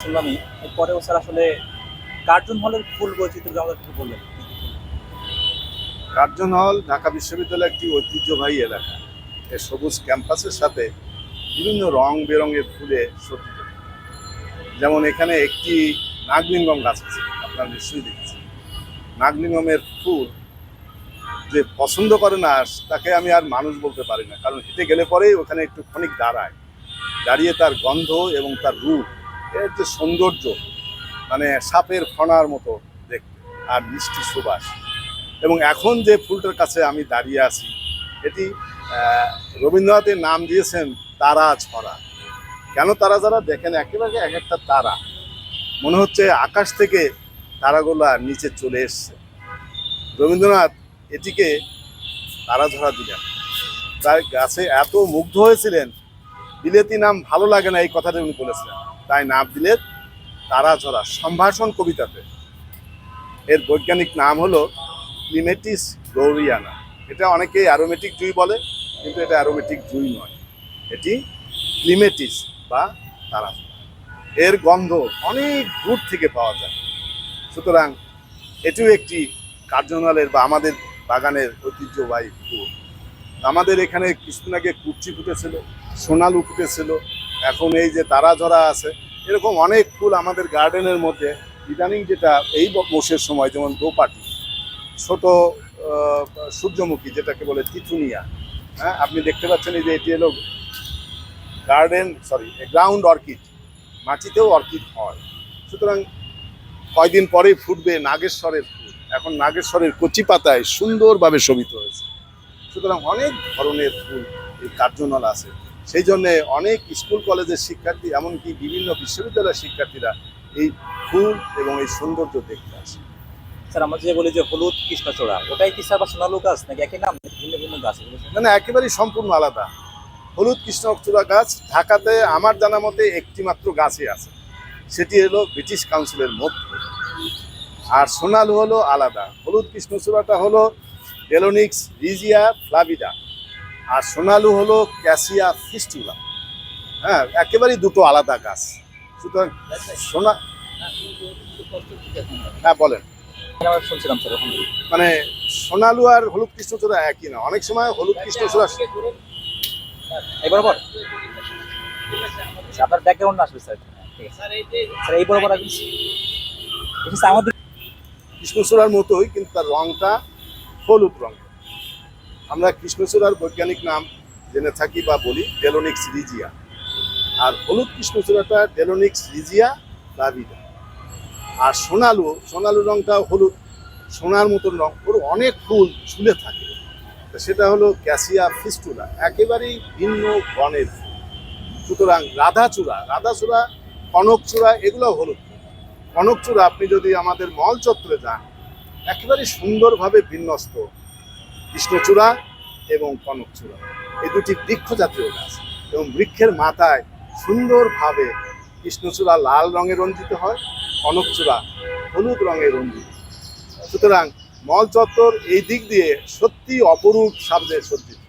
শুনলামই sir আসলে cartoon হলের ফুল বৈচিত্র্য আমাদের একটু বললেন কার্জন হল ঢাকা বিশ্ববিদ্যালয় একটি ঐতিহ্যবাহী এলাকা। এর সবুজ ক্যাম্পাসের সাথে বিভিন্ন রং বেরঙের ফুলে সজ্জিত। যেমন এখানে একটি নাগলিঙ্গম গাছ আছে, আপনারা নিশ্চয়ই দেখেছেন। নাগলিঙ্গমের ফুল যে পছন্দ করে না, তাকে আমি আর মানুষ বলতে পারি না, কারণ হেঁটে গেলে পরেই ওখানে একটু ক্ষণিক দাঁড়ায়। দাঁড়িয়ে তার গন্ধ এবং তার রূপ এর যে সৌন্দর্য মানে সাপের ফণার মতো দেখতে আর মিষ্টি সুবাস। এবং এখন যে ফুলটার কাছে আমি দাঁড়িয়ে আছি, এটি রবীন্দ্রনাথের নাম দিয়েছেন তারা ছড়া। কেন তারা যারা দেখেন, একেবারে এক একটা তারা। মনে হচ্ছে আকাশ থেকে তারাগুলা নিচে চলে এসছে। রবীন্দ্রনাথ এটিকে তারা ধরা দিলেন। তার গাছে এত মুগ্ধ হয়েছিলেন, বিলেতি নাম ভালো লাগে না এই কথাটা উনি বলেছিলেন। তাই নাম দিলেন তারা ঝরা সম্ভাষণ কবিতাতে। এর বৈজ্ঞানিক নাম হলো ক্লিমেটিস গৌরিয়ানা। এটা অনেকেই অ্যারোমেটিক জুই বলে, কিন্তু এটা অ্যারোমেটিক জুই নয়। এটি ক্লিমেটিস বা তারা এর গন্ধ অনেক দূর থেকে পাওয়া যায়। সুতরাং এটিও একটি কার্জনালের বা আমাদের বাগানের ঐতিহ্যবাহী ফুল। আমাদের এখানে কিছুদিন আগে কুচি ফুটেছিল, সোনালু ফুটেছিল, এখন এই যে তারা ঝরা আছে এরকম অনেক ফুল আমাদের গার্ডেনের মধ্যে। ইদানিং যেটা এই মৌসের সময়, যেমন দোপাটি, ছোট সূর্যমুখী যেটাকে বলে তিতুনিয়া হ্যাঁ? আপনি দেখতে পাচ্ছেন এই যে এটি হলো গার্ডেন, সরি গ্রাউন্ড অর্কিড, মাটিতেও অর্কিড হয়। সুতরাং কয়দিন পরেই ফুটবে নাগেশ্বরের ফুল। এখন নাগেশ্বরের কচি পাতায় সুন্দরভাবে শোভিত হয়েছে। সুতরাং অনেক ধরনের ফুল এই কার্যনল আছে। সেই জন্যে অনেক স্কুল কলেজের শিক্ষার্থী এমনকি বিভিন্ন বিশ্ববিদ্যালয়ের শিক্ষার্থীরা এই ফুল এবং এই সৌন্দর্য দেখতে আসে। স্যার আমরা যে বলি যে হলুদ কৃষ্ণচূড়া ওটাই কি স্যার বা সোনালু গাছ নাকি একই নাম? ভিন্ন ভিন্ন গাছ স্যার? মানে একেবারেই সম্পূর্ণ আলাদা। হলুদ কৃষ্ণচূড়া গাছ ঢাকাতে আমার জানা মতে একটি মাত্র গাছই আছে। সেটি হলো ব্রিটিশ কাউন্সিলের মধ্যে। আর সোনালু হলো আলাদা। হলুদ কৃষ্ণচূড়াটা হলো ডেলোনিক্স রিজিয়া ফ্লাভিডা। আর সোনালু হলো ক্যাসিয়া ফিস্টুলা হ্যাঁ একেবারেই দুটো আলাদা গাছ। সুতরাং সোনা হ্যাঁ বলেন। শুনছিলাম স্যার মানে সোনালু আর হলুদ কৃষ্ণচূড়া একই না। অনেক সময় হলুদ কৃষ্ণচূড়া এই বরাবর আপনার ব্যাকগ্রাউন্ড আসবে স্যার। স্যার এই বরাবর আমাদের কৃষ্ণচূড়ার মতোই কিন্তু তার রংটা হলুদ রং আমরা কৃষ্ণচূড়ার বৈজ্ঞানিক নাম জেনে থাকি বা বলি ডেলোনিক্স রিজিয়া। আর হলুদ কৃষ্ণচূড়াটা ডেলোনিক্স রিজিয়া লাভিডা আর সোনালু সোনালু রংটা হলুদ, সোনার মতন রং। ওর অনেক ফুল ঝুলে থাকে। সেটা হলো ক্যাসিয়া ফিস্টুলা। একেবারেই ভিন্ন বনের সুতরাং রাধাচূড়া রাধাচূড়া, কনকচূড়া, এগুলো হলুদ। কনকচূড়া আপনি যদি আমাদের মল চত্বরে যান একেবারে সুন্দরভাবে বিন্যস্ত। কৃষ্ণচূড়া এবং কনকচূড়া। এই দুটি বৃক্ষ জাতীয় গাছ এবং বৃক্ষের মাথায় সুন্দরভাবে কৃষ্ণচূড়া লাল রঙে রঞ্জিত হয়, কনকচূড়া হলুদ রঙে রঞ্জিত সুতরাং মল চত্বর এই দিক দিয়ে সত্যি অপরূপ সাবজে সজ্জিত।